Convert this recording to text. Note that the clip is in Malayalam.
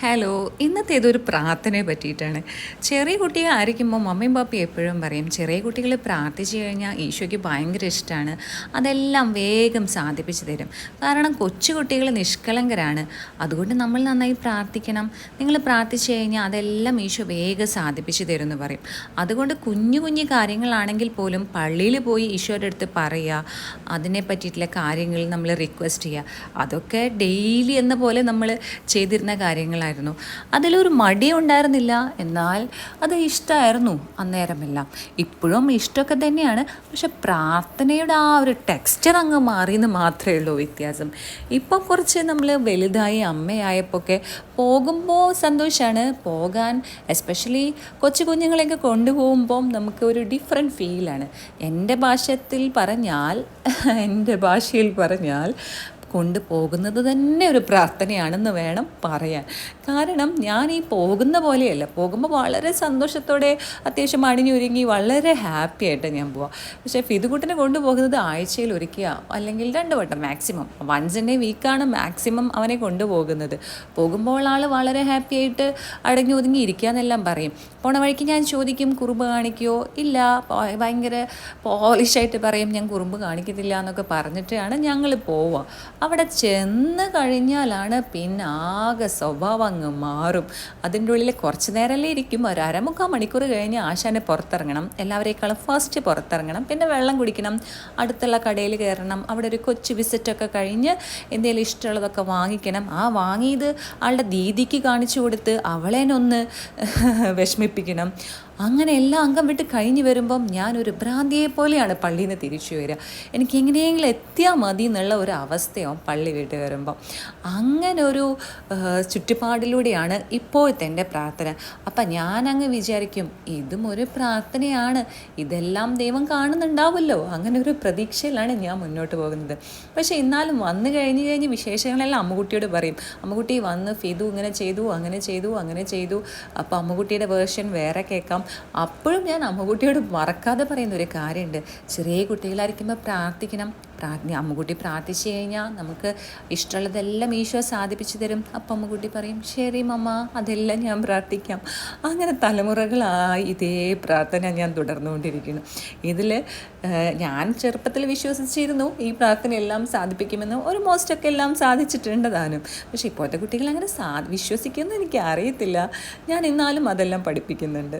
ഹലോ ഇന്നത്തെ ഇതൊരു പ്രാർത്ഥനയെ പറ്റിയിട്ടാണ്? ചെറിയ കുട്ടിയെ ആയിരിക്കുമ്പോൾ മമ്മിയും പാപ്പി എപ്പോഴും പറയും ചെറിയ കുട്ടികൾ പ്രാർത്ഥിച്ചു കഴിഞ്ഞാൽ ഈശോയ്ക്ക് ഭയങ്കര ഇഷ്ടമാണ് അതെല്ലാം വേഗം സാധിപ്പിച്ചു തരും. കാരണം കൊച്ചുകുട്ടികൾ നിഷ്കളങ്കരാണ്. അതുകൊണ്ട് നമ്മൾ നന്നായി പ്രാർത്ഥിക്കണം. നിങ്ങൾ പ്രാർത്ഥിച്ചു കഴിഞ്ഞാൽ അതെല്ലാം ഈശോ വേഗം സാധിപ്പിച്ചു തരും എന്ന് പറയും. അതുകൊണ്ട് കുഞ്ഞു കുഞ്ഞു കാര്യങ്ങളാണെങ്കിൽ പോലും പള്ളിയിൽ പോയി ഈശോയുടെ അടുത്ത് പറയുക. അതിനെ പറ്റിയിട്ടുള്ള കാര്യങ്ങൾ നമ്മൾ റിക്വസ്റ്റ് ചെയ്യുക. അതൊക്കെ ഡെയിലി എന്ന പോലെ നമ്മൾ ചെയ്തിരുന്ന കാര്യങ്ങളായിരുന്നു അതിലൊരു മടി ഉണ്ടായിരുന്നില്ല. എന്നാൽ അത് ഇഷ്ടമായിരുന്നു അന്നേരമെല്ലാം. ഇപ്പോഴും ഇഷ്ടമൊക്കെ തന്നെയാണ്. പക്ഷെ പ്രാർത്ഥനയുടെ ആ ഒരു ടെക്സ്ചർ അങ്ങ് മാറിയെന്ന് മാത്രമേ ഉള്ളൂ വ്യത്യാസം. ഇപ്പം കുറച്ച് നമ്മൾ വലുതായി അമ്മയായപ്പോൾ ഒക്കെ പോകുമ്പോൾ സന്തോഷമാണ് പോകാൻ എസ്പെഷ്യലി കൊച്ചു കുഞ്ഞുങ്ങളെയൊക്കെ കൊണ്ടുപോകുമ്പം നമുക്ക് ഒരു ഡിഫറെന്റ് ഫീലാണ് എന്റെ ഭാഷത്തിൽ പറഞ്ഞാൽ എന്റെ ഭാഷയിൽ പറഞ്ഞാൽ കൊണ്ടുപോകുന്നത് തന്നെ ഒരു പ്രാർത്ഥനയാണെന്ന് വേണം പറയാൻ. കാരണം ഞാൻ ഈ പോകുന്ന പോലെയല്ല. പോകുമ്പോൾ വളരെ സന്തോഷത്തോടെ അത്യാവശ്യം അണിഞ്ഞൊരുങ്ങി വളരെ ഹാപ്പി ആയിട്ട് ഞാൻ പോവാം. പക്ഷേ ഫിതുകുട്ടിനെ കൊണ്ടുപോകുന്നത് ആഴ്ചയിൽ ഒരുക്കുക അല്ലെങ്കിൽ രണ്ട് വട്ടം മാക്സിമം വൺസ് ഇൻ എ വീക്കാണ് മാക്സിമം അവനെ കൊണ്ടുപോകുന്നത്. പോകുമ്പോൾ ആൾ വളരെ ഹാപ്പി ആയിട്ട് അടങ്ങി ഒതുങ്ങി ഇരിക്കുക എന്നെല്ലാം പറയും. പോണ വഴിക്ക് ഞാൻ ചോദിക്കും കുറുമ്പ് കാണിക്കുമോ ഇല്ല. ഭയങ്കര പോളിഷായിട്ട് പറയും ഞാൻ കുറുമ്പ് കാണിക്കത്തില്ല എന്നൊക്കെ പറഞ്ഞിട്ടാണ് ഞങ്ങൾ പോവുക അവിടെ ചെന്ന് കഴിഞ്ഞാലാണ് പിന്നെ ആകെ സ്വഭാവം അങ്ങ് മാറും. അതിന്റെ ഉള്ളിൽ കുറച്ച് നേരമല്ലേ ഇരിക്കും. ഒരു അരമുക്കാൽ മണിക്കൂർ കഴിഞ്ഞ് ആശാനെ പുറത്തിറങ്ങണം. എല്ലാവരേക്കാളും ഫസ്റ്റ് പുറത്തിറങ്ങണം. പിന്നെ വെള്ളം കുടിക്കണം. അടുത്തുള്ള കടയിൽ കയറണം. അവിടെ ഒരു കൊച്ചു വിസിറ്റൊക്കെ കഴിഞ്ഞ് എന്തെങ്കിലും ഇഷ്ടമുള്ളതൊക്കെ വാങ്ങിക്കണം. ആ വാങ്ങിയത് ആളുടെ ദീദിക്ക് കാണിച്ചു കൊടുത്ത് അവളേനൊന്ന് വിഷമിപ്പിക്കണം. അങ്ങനെ എല്ലാം അംഗം വിട്ട് കഴിഞ്ഞ് വരുമ്പം ഞാനൊരു ഭ്രാന്തിയെ പോലെയാണ് പള്ളിയിൽ നിന്ന് തിരിച്ചു വരിക. എനിക്ക് എങ്ങനെയെങ്കിലും എത്തിയാൽ മതി എന്നുള്ള ഒരു അവസ്ഥയാവും പള്ളി വിട്ട് വരുമ്പം. അങ്ങനെ ഒരു ചുറ്റുപാടിലൂടെയാണ് ഇപ്പോഴത്തെ എന്റെ പ്രാർത്ഥന. അപ്പം ഞാനങ്ങ് വിചാരിക്കും ഇതും ഒരു പ്രാർത്ഥനയാണ്. ഇതെല്ലാം ദൈവം കാണുന്നുണ്ടാവുമല്ലോ. അങ്ങനെ ഒരു പ്രതീക്ഷയിലാണ് ഞാൻ മുന്നോട്ട് പോകുന്നത്. പക്ഷേ എന്നാലും വന്നു കഴിഞ്ഞ് കഴിഞ്ഞ് വിശേഷങ്ങളെല്ലാം അമ്മുകുട്ടിയോട് പറയും. അമ്മുകുട്ടി വന്ന് ഫിതു ഇങ്ങനെ ചെയ്തു അങ്ങനെ ചെയ്തു അങ്ങനെ ചെയ്തു. അപ്പോൾ അമ്മുകുട്ടിയുടെ വേർഷൻ വേറെ കേൾക്കാം. അപ്പോഴും ഞാൻ അമ്മുകുട്ടിയോട് മറക്കാതെ പറയുന്ന ഒരു കാര്യമുണ്ട്. ചെറിയ കുട്ടികളായിരിക്കുമ്പോൾ പ്രാർത്ഥിക്കണം. പ്രാർത്ഥന അമ്മുകുട്ടി പ്രാർത്ഥിച്ചു കഴിഞ്ഞാൽ നമുക്ക് ഇഷ്ടമുള്ളതെല്ലാം ഈശോ സാധിപ്പിച്ചു തരും. അപ്പം അമ്മുകുട്ടി പറയും ശരി മമ്മ അതെല്ലാം ഞാൻ പ്രാർത്ഥിക്കാം. അങ്ങനെ തലമുറകളായി ഇതേ പ്രാർത്ഥന ഞാൻ തുടർന്നുകൊണ്ടിരിക്കുന്നു. ഇതിൽ ഞാൻ ചെറുപ്പത്തിൽ വിശ്വസിച്ചിരുന്നു ഈ പ്രാർത്ഥന എല്ലാം സാധിപ്പിക്കുമെന്ന്. ഒരു മോസ്റ്റൊക്കെ എല്ലാം സാധിച്ചിട്ടുണ്ട് താനും. പക്ഷേ ഇപ്പോഴത്തെ കുട്ടികൾ അങ്ങനെ സാ വിശ്വസിക്കുമെന്ന് എനിക്ക് അറിയത്തില്ല ഞാൻ എന്നാലും അതെല്ലാം പഠിപ്പിക്കുന്നുണ്ട്.